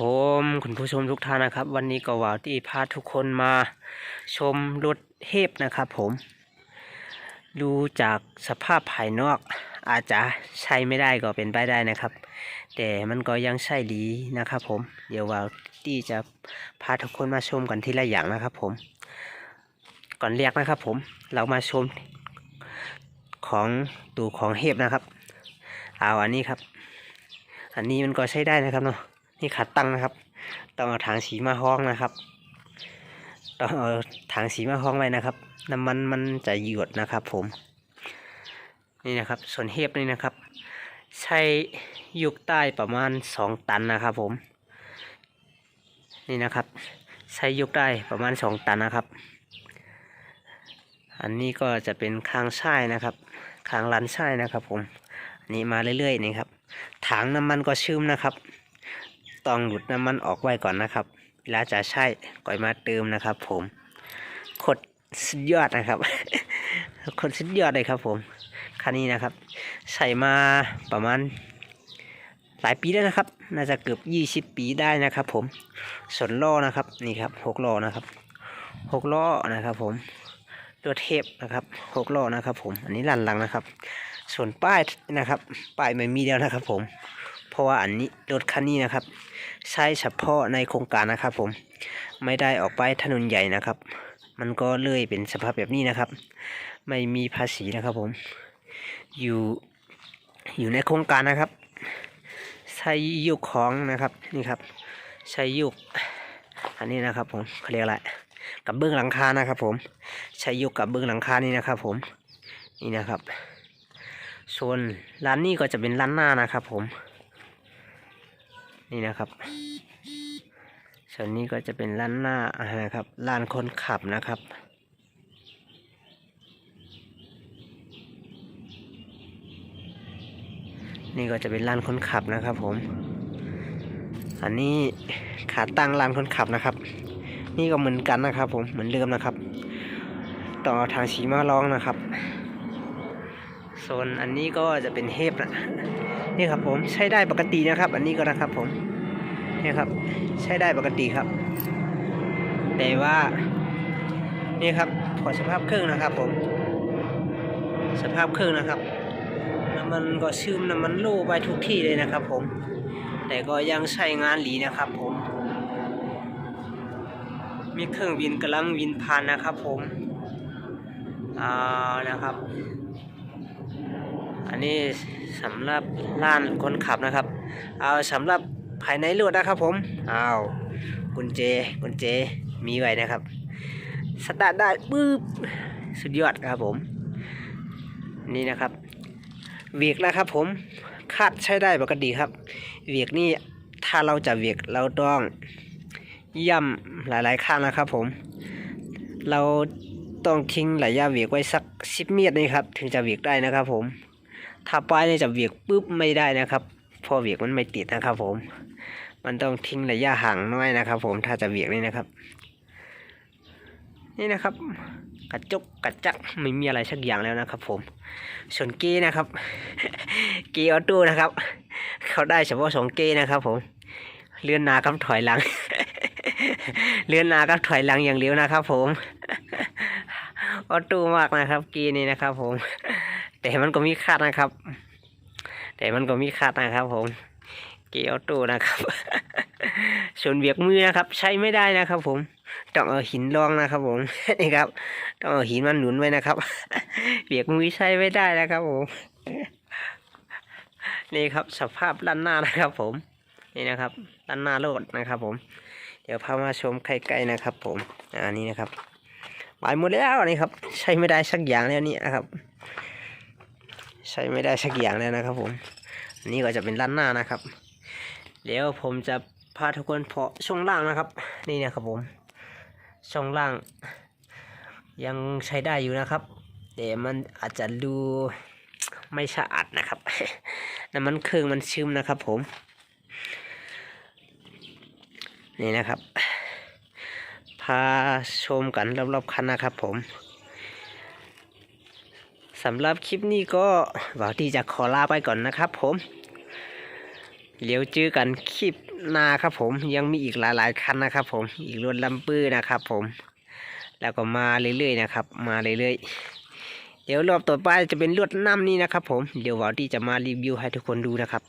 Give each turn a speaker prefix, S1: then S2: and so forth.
S1: ผมคุณผู้ชมทุกท่านนะครับ วันนี้ก็ว่าวที่พาทุกคนมาชมรถเทพนะครับผม ดูจากสภาพภายนอก อาจจะใช้ไม่ได้ก็เป็นไปได้นะครับ แต่มันก็ยังใช้ดีนะครับผมเดี๋ยวว่าวที่จะพาทุกคนมาชมกันทีละอย่างนะครับผม ก่อนเรียกนะครับผมเรามาชมของตูของเทพนะครับ เอาอันนี้ครับ อันนี้มันก็ใช้ได้นะครับเนาะ นี่ขาตั้งนะครับต้องเอาถังสีมาห้องนะครับต้องเอาถังสีมาห้องไว้นะครับ น้ำมันมันจะหยดนะครับผม นี่นะครับ ส่วนเห็บนี่นะครับ ใช้ยุกใต้ประมาณสองตันนะครับผม นี่นะครับ ใช้ยุกได้ประมาณสองตันนะครับ อันนี้ก็จะเป็นคางช่ายนะครับคางลันช่ายนะครับผมอันนี้มาเรื่อยๆนี่ครับถังน้ำมันก็ชื้มนะครับ ต้องหลุดน้ำมันออกไว้ก่อนนะครับ เวลาจะใช้ก่อยมาเติมนะครับ ผมขดสุดยอดนะครับขดสุดยอดเลยครับ ผมคันนี้นะครับ ใส่มาประมาณหลายปีแล้วนะครับ น่าจะเกือบยี่สิบปีได้นะครับ ผมส่วนล้อนะครับนี่ครับหกล้อนะครับหกล้อนะครับ ผมตัวเทปนะครับหกล้อนะครับ ผมอันนี้ลันหลังนะครับ ส่วนป้ายนะครับ ป้ายไม่มีแล้วนะครับ ผม เพราะว่าอันนี้รถคันนี้นะครับ ใช้เฉพาะในโครงการนะครับ ผมไม่ได้ออกไปถนนใหญ่นะครับ มันก็เลยเป็นสภาพแบบนี้นะครับ ไม่มีภาษีนะครับ ผม อยู่อยู่ในโครงการนะครับ ใช้ยุกของนะครับนี่ครับ ใช้ยุกอันนี้นะครับ ผมเขาเรียกอะไรกับเบื้องหลังคานะครับ ผมใช้ยุกกับเบื้องหลังคานี่นะครับ ผมนี่นะครับส่วนร้านนี้ก็จะเป็นร้านหน้านะครับผม นี่นะครับ ส่วนนี้ก็จะเป็นร้านหน้านะครับร้านคนขับนะครับนี่ก็จะเป็นร้านคนขับนะครับผม อันนี้ขาตั้งร้านคนขับนะครับ นี่ก็เหมือนกันนะครับ ผม เหมือนเดิมนะครับต้อทางสีมาลองนะครับส่วนอันนี้ก็จะเป็นเทปนะ นี่ครับผมใช้ได้ปกตินะครับ อันนี้ก็นะครับผมนี่ครับ ใช้ได้ปกติครับ แต่ว่านี่ครับขอสภาพเครื่องนะครับผม สภาพเครื่องนะครับน้ำมันก็ซึมน้ำมันโล่ไปทุกที่เลยนะครับผม แต่ก็ยังใช้งานหลีนะครับผม มีเครื่องบินกำลังบินผ่านนะครับผมอ่านะครับ อันนี้สำหรับล้านคนขับนะครับ เอาสำหรับภายในรถนะครับ ผมเอากุญแจกุญแจมีไว้นะครับ สตาร์ทได้ปึ๊บสุดยอดครับผม นี่นะครับเวียกนะครับ ผมคาดใช้ได้ปกติครับเวียกนี่ถ้าเราจะเวียกเราต้องย่ำหลายๆข้างนะครับ ผม เราต้องทิ้งระยะเวียกไว้สักสิบเมตรนี่ครับ ถึงจะเวียกได้นะครับผม ถ้าป้ายนี่จะเวียกปุ๊บไม่ได้นะครับเพอเวียกมันไม่ติดนะครับ ผม มันต้องทิ้งระยะห่างน้อยนะครับ ผมถ้าจะเวียกนี่นะครับ นี่นะครับ กระจกกระจักไม่มีอะไรสักอย่างแล้วนะครับ ผมส่วนเกีนะครับ เกีออโต้นะครับ เขาได้เฉพาะสองเกีนะครับ ผมเลื่อนนากับถอยหลัง เลื่อนนากับถอยหลังอย่างเร็วนะครับ ผมออโต้มากนะครับกีนี่นะครับ ผม แต่มันก็มีคาดนะครับ แต่มันก็มีคาดนะครับ ผม เกียร์ออโต้นะครับส่วนเบียกมือนะครับ ใช้ไม่ได้นะครับ ผม ต้องเอาหินรองนะครับ ผมนี่ครับ ต้องเอาหินมาหนุนไว้นะครับ เบียกมือใช้ไม่ได้นะครับผมนี่ครับสภาพด้านหน้านะครับ ผมนี่นะครับ ด้านหน้าโลดนะครับ ผม เดี๋ยวพามาชมใกล้ๆนะครับ ผมอันนี้นะครับไปหมดแล้วนี่ครับ ใช้ไม่ได้สักอย่างแล้วนี่นะครับ ใช้ไม่ได้สักอย่างแล้วนะครับผมอันนี้ก็จะเป็นด้านหน้านะครับ เดี๋ยวผมจะพาทุกคนเพาะช่วงล่างนะครับ นี่นะครับผมช่องล่าง ยังใช้ได้อยู่นะครับแต่มันอาจจะดูไม่สะอาดนะครับน้ำมันเครื่องมันชื้มนะครับผม นี่นะครับ พาชมกันรอบๆคันนะครับผม สำหรับคลิปนี้ก็หวังที่จะขอลาไปก่อนนะครับผมเดี๋ยวเจอกันคลิปหน้าครับผมยังมีอีกหลายๆคันนะครับผมอีกรถลัมปื้อนะครับผมแล้วก็มาเรื่อยๆนะครับ มาเรื่อยๆ เดี๋ยวรอบต่อไปจะเป็นรวดน้ำนี่นะครับผมเดี๋ยววาวดี้จะมารีวิวให้ทุกคนดูนะครับ